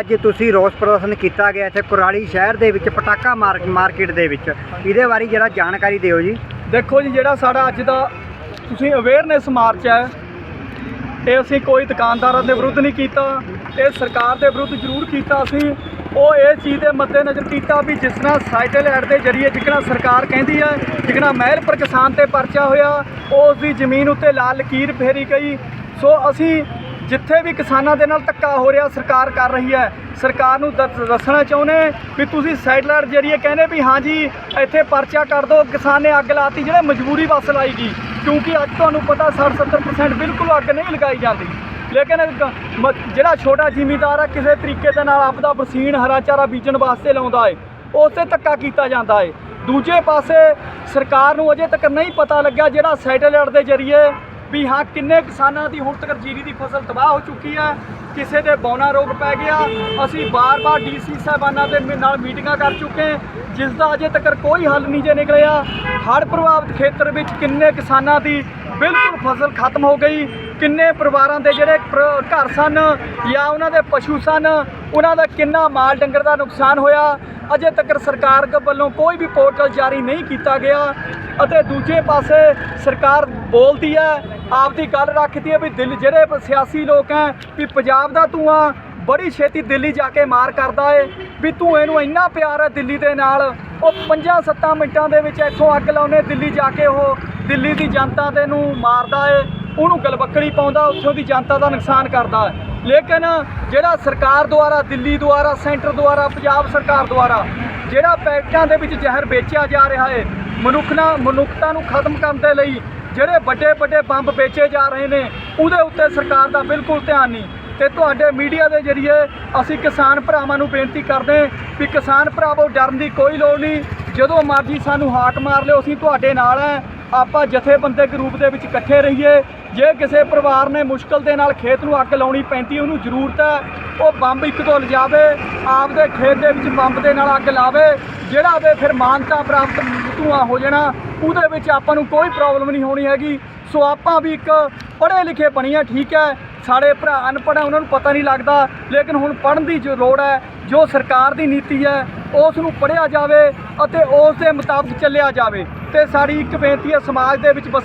ਅੱਜ ਤੁਸੀਂ ਰੋਸ ਪ੍ਰਦਰਸ਼ਨ ਕੀਤਾ ਗਿਆ ਇੱਥੇ ਕੁਰਾਲੀ ਸ਼ਹਿਰ ਦੇ ਵਿੱਚ, ਪਟਾਕਾ ਮਾਰ- ਮਾਰਕੀਟ ਦੇ ਵਿੱਚ? ਇਹਦੇ ਬਾਰੇ ਜਿਹੜਾ ਜਾਣਕਾਰੀ ਦਿਓ ਜੀ। ਦੇਖੋ ਜੀ, ਜਿਹੜਾ ਸਾਡਾ ਅੱਜ ਦਾ ਤੁਸੀਂ ਅਵੇਅਰਨੈਸ ਮਾਰਚ ਹੈ, ਇਹ ਅਸੀਂ ਕੋਈ ਦੁਕਾਨਦਾਰਾਂ ਦੇ ਵਿਰੁੱਧ ਨਹੀਂ ਕੀਤਾ, ਇਹ ਸਰਕਾਰ ਦੇ ਵਿਰੁੱਧ ਜ਼ਰੂਰ ਕੀਤਾ ਅਸੀਂ। ਉਹ ਇਹ ਚੀਜ਼ ਦੇ ਮੱਦੇਨਜ਼ਰ ਕੀਤਾ ਵੀ ਜਿਸ ਤਰ੍ਹਾਂ ਸਾਈਟਲ ਐਡ ਦੇ ਜਰੀਏ ਜਿਕਣਾ ਸਰਕਾਰ ਕਹਿੰਦੀ ਹੈ, ਜਿਕਣਾ ਮਹਿਲ ਪਰ ਕਿਸਾਨ ਤੇ ਪਰਚਾ ਹੋਇਆ ਉਸ ਦੀ ਜ਼ਮੀਨ ਉੱਤੇ ਲਾਲ ਲਕੀਰ ਫੇਰੀ ਗਈ। ਸੋ ਅਸੀਂ ਜਿੱਥੇ ਵੀ ਕਿਸਾਨਾਂ ਦੇ ਨਾਲ ਧੱਕਾ ਹੋ ਰਿਹਾ, ਸਰਕਾਰ ਕਰ ਰਹੀ ਹੈ। ਸਰਕਾਰ ਨੂੰ ਦੱਸ- ਦੱਸਣਾ ਚਾਹੁੰਦੇ ਵੀ ਤੁਸੀਂ ਸੈਟਲਾਈਟ ਜਰੀਏ ਕਹਿੰਦੇ ਵੀ ਹਾਂਜੀ ਇੱਥੇ ਪਰਚਾ ਕਰ ਦਿਓ, ਕਿਸਾਨ ਨੇ ਅੱਗ ਲਾਤੀ, ਜਿਹੜੇ ਮਜਬੂਰੀ ਵਸ ਲਾਈ ਗਈ ਕਿਉਂਕਿ ਅੱਜ ਤੁਹਾਨੂੰ ਪਤਾ 60-70% ਬਿਲਕੁਲ ਅੱਗ ਨਹੀਂ ਲਗਾਈ ਜਾਂਦੀ। ਲੇਕਿਨ ਜਿਹੜਾ ਛੋਟਾ ਜ਼ਿਮੀਦਾਰ ਆ, ਕਿਸੇ ਤਰੀਕੇ ਦੇ ਨਾਲ ਆਪਦਾ ਬਰਸੀਨ ਹਰਾ ਚਾਰਾ ਬੀਜਣ ਵਾਸਤੇ ਲਾਉਂਦਾ ਏ, ਉਸੇ ਧੱਕਾ ਕੀਤਾ ਜਾਂਦਾ ਏ। ਦੂਜੇ ਪਾਸੇ ਸਰਕਾਰ ਨੂੰ ਅਜੇ ਤੱਕ ਨਹੀਂ ਪਤਾ ਲੱਗਿਆ ਜਿਹੜਾ ਸੈਟੇਲਾਈਟ ਦੇ ਜਰੀਏ ਵੀ ਹਾਂ ਕਿੰਨੇ ਕਿਸਾਨਾਂ ਦੀ ਹੁਣ ਤੱਕ ਜੀਰੀ ਦੀ ਫਸਲ ਤਬਾਹ ਹੋ ਚੁੱਕੀ ਹੈ ਕਿਸੇ ਦੇ ਬੌਨਾ ਰੋਗ ਪੈ ਗਿਆ। ਅਸੀਂ ਬਾਰ-ਬਾਰ ਡੀਸੀ ਸਾਹਿਬਾਨਾਂ ਦੇ ਨਾਲ ਮੀਟਿੰਗਾਂ ਕਰ ਚੁੱਕੇ ਹਾਂ, ਜਿਸ ਦਾ ਅਜੇ ਤੱਕ ਕੋਈ ਹੱਲ ਨਹੀਂ ਜੇ ਨਿਕਲਿਆ। ਹੜ੍ਹ ਪ੍ਰਭਾਵਿਤ ਖੇਤਰ ਵਿੱਚ ਕਿੰਨੇ ਕਿਸਾਨਾਂ ਦੀ ਬਿਲਕੁਲ ਫਸਲ ਖਤਮ ਹੋ ਗਈ। ਕਿੰਨੇ ਪਰਿਵਾਰਾਂ ਦੇ ਜਿਹੜੇ ਘਰ ਸਨ ਜਾਂ ਉਹਨਾਂ ਦੇ ਪਸ਼ੂ ਸਨ, ਉਹਨਾਂ ਦਾ ਕਿੰਨਾ ਮਾਲ ਡੰਗਰ ਦਾ ਨੁਕਸਾਨ ਹੋਇਆ? ਅਜੇ ਤੱਕ ਸਰਕਾਰ ਵੱਲੋਂ ਕੋਈ ਵੀ ਪੋਰਟਲ ਜਾਰੀ ਨਹੀਂ ਕੀਤਾ ਗਿਆ। ਅਤੇ ਦੂਜੇ ਪਾਸੇ ਸਰਕਾਰ ਬੋਲਦੀ ਹੈ, ਆਪਦੀ ਗੱਲ ਰੱਖਦੀ ਹੈ ਵੀ ਦਿੱਲੀ ਜਿਹੜੇ ਸਿਆਸੀ ਲੋਕ ਹੈ ਵੀ ਪੰਜਾਬ ਦਾ ਧੂਆਂ ਬੜੀ ਛੇਤੀ ਦਿੱਲੀ ਜਾ ਕੇ ਮਾਰ ਕਰਦਾ ਏ, ਵੀ ਧੂਏ ਨੂੰ ਇੰਨਾ ਪਿਆਰ ਹੈ ਦਿੱਲੀ ਦੇ ਨਾਲ। ਉਹ 5-7 ਮਿੰਟਾਂ ਦੇ ਵਿੱਚ ਇੱਥੋਂ ਅੱਗ ਲਾਉਨੇ ਦਿੱਲੀ ਜਾ ਕੇ ਉਹ ਦਿੱਲੀ ਦੀ ਜਨਤਾ ਦੇ ਨੂੰ ਮਾਰਦਾ ਏ। ਉਹਨੂੰ ਗਲਬੱਕੜੀ ਪਾਉਂਦਾ, ਉੱਥੋਂ ਦੀ ਜਨਤਾ ਦਾ ਨੁਕਸਾਨ ਕਰਦਾ। ਲੇਕਿਨ ਜਿਹੜਾ ਸਰਕਾਰ ਦੁਆਰਾ, ਦਿੱਲੀ ਦੁਆਰਾ, ਸੈਂਟਰ ਦੁਆਰਾ, ਪੰਜਾਬ ਸਰਕਾਰ ਦੁਆਰਾ ਜਿਹੜਾ ਪੈਕਟਾਂ ਦੇ ਵਿੱਚ ਜ਼ਹਿਰ ਵੇਚਿਆ ਜਾ ਰਿਹਾ ਹੈ, ਮਨੁੱਖ ਨਾ, ਮਨੁੱਖਤਾ ਨੂੰ ਖਤਮ ਕਰਨ ਦੇ ਲਈ ਜਿਹੜੇ ਵੱਡੇ ਵੱਡੇ ਬੰਬ ਵੇਚੇ ਜਾ ਰਹੇ ਨੇ, ਉਹਦੇ ਉੱਤੇ ਸਰਕਾਰ ਦਾ ਬਿਲਕੁਲ ਧਿਆਨ ਨਹੀਂ। ਤੇ ਤੁਹਾਡੇ ਮੀਡੀਆ ਦੇ ਜਰੀਏ ਅਸੀਂ ਕਿਸਾਨ ਭਰਾਵਾਂ ਨੂੰ ਬੇਨਤੀ ਕਰਦੇ ਵੀ ਕਿਸਾਨ ਭਰਾਵੋ, ਡਰਨ ਦੀ ਕੋਈ ਲੋੜ ਨਹੀਂ। ਜਦੋਂ ਮਰਜ਼ੀ ਸਾਨੂੰ ਹਾਕ ਮਾਰ ਲਿਓ, ਅਸੀਂ ਤੁਹਾਡੇ ਨਾਲ ਹੈ। ਆਪਾਂ ਜਥੇਬੰਦਕ ਰੂਪ ਦੇ ਵਿੱਚ ਇਕੱਠੇ ਰਹੀਏ। ਜੇ ਕਿਸੇ ਪਰਿਵਾਰ ਨੇ ਮੁਸ਼ਕਲ ਦੇ ਨਾਲ ਖੇਤ ਨੂੰ ਅੱਗ ਲਾਉਣੀ ਪੈਂਦੀ, ਉਹਨੂੰ ਜ਼ਰੂਰਤ ਹੈ, ਉਹ ਬੰਬ ਇੱਕ ਤੋਂ ਲਿਜਾਵੇ ਆਪਦੇ ਖੇਤ ਦੇ ਵਿੱਚ ਬੰਬ ਦੇ ਨਾਲ ਅੱਗ ਲਾਵੇ, ਜਿਹੜਾ ਵੇ ਫਿਰ ਮਾਨਤਾ ਪ੍ਰਾਪਤ ਧੂਆਂ ਹੋ ਜਾਣਾ, ਉਹਦੇ ਵਿੱਚ ਆਪਾਂ ਨੂੰ ਕੋਈ ਪ੍ਰੋਬਲਮ ਨਹੀਂ ਹੋਣੀ ਹੈਗੀ। ਸੋ ਆਪਾਂ ਵੀ ਇੱਕ ਪੜ੍ਹੇ ਲਿਖੇ ਬਣੀਏ, ਠੀਕ ਹੈ। ਸਾਡੇ ਭਰਾ ਅਨਪੜ੍ਹ ਹੈ, ਉਹਨਾਂ ਨੂੰ ਪਤਾ ਨਹੀਂ ਲੱਗਦਾ, ਲੇਕਿਨ ਹੁਣ ਪੜ੍ਹਨ ਦੀ ਜੋ ਲੋੜ ਹੈ, ਜੋ ਸਰਕਾਰ ਦੀ ਨੀਤੀ ਹੈ, ਉਸ ਨੂੰ ਪੜ੍ਹਿਆ ਜਾਵੇ ਅਤੇ ਉਸ ਦੇ ਮੁਤਾਬਕ ਚੱਲਿਆ ਜਾਵੇ। ਤੇ ਸਾਡੀ ਇੱਕ ਬੇਨਤੀ ਹੈ ਸਮਾਜ ਦੇ ਵਿੱਚ ਬਸ